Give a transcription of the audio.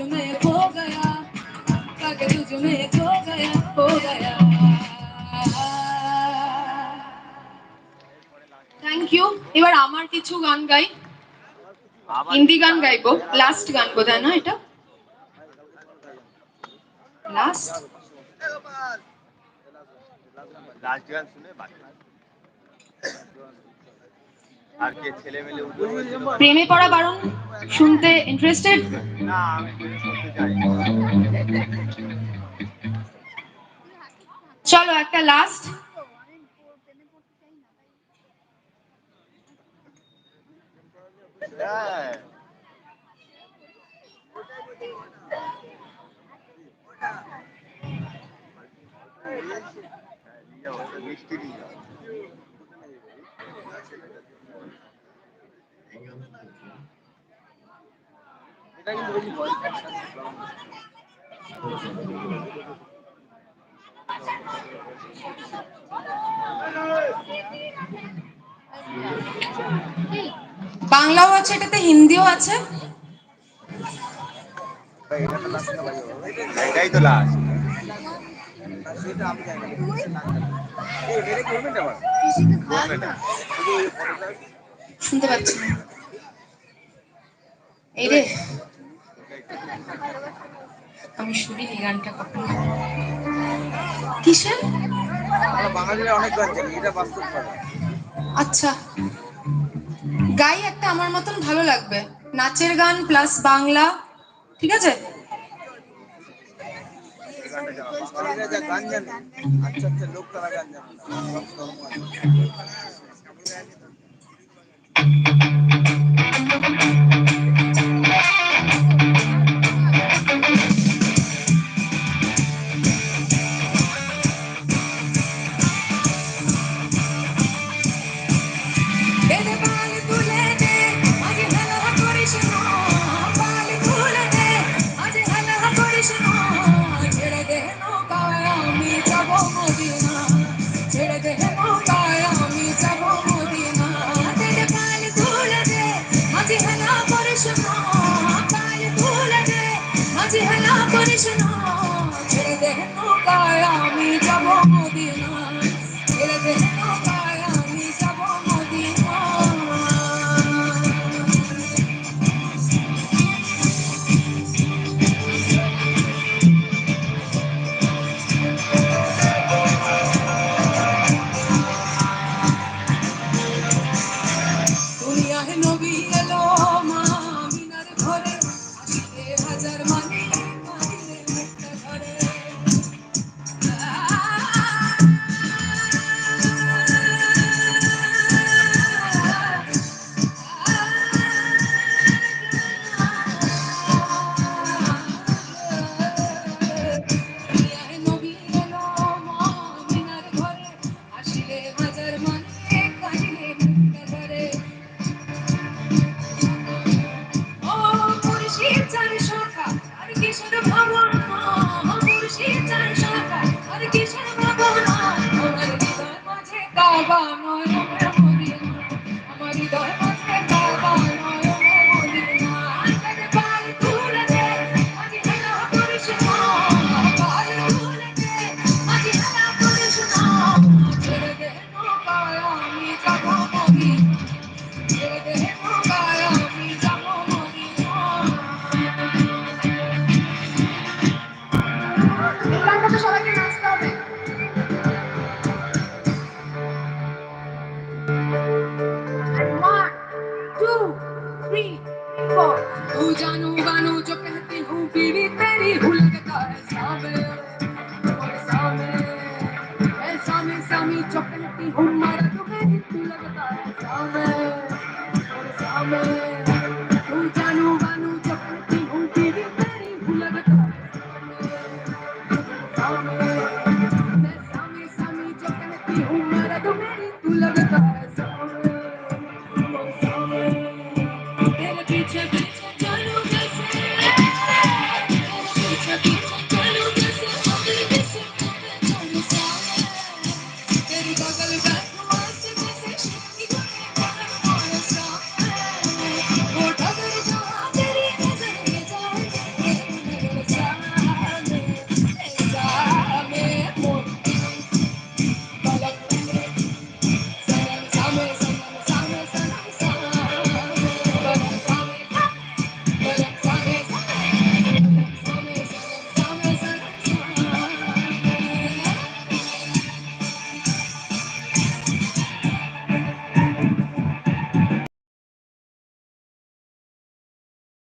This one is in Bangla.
में खो गया पाके तुझ में खो गया खो गया থ্যাংক ইউ এবার আমার কিছু গান গাই হিন্দি গান গাইবো লাস্ট গান বোধহয় না এটা লাস্ট লাস্ট গান শুনে বাকি আর কে ছেলে মেলে প্রেমে পড়া বারণ শুনতে ইন্টারেস্টেড না আমি শুনতে চাই চলো একটা লাস্ট হ্যাঁ। মিষ্টি বাংলাও আছে এটাতে হিন্দিও আছে। এটাই তো লাস্ট শুনতে পাচ্ছি এই রে। আমি শুনিনি গানটা কখন কিসের আচ্ছা গাই একটা আমার মতন ভালো লাগবে নাচের গান প্লাস বাংলা ঠিক আছে এই গানটা জানা বাঙালিরা যা গান জানে আচ্ছা আচ্ছা লোক তারা না ছেড়ে দে নৌকায় আমি যাব মদিনা ছেড়ে দে सामे और सामे ऐ सामे सामी जो कहती हूँ मर्द मेरी तू लगता है सामे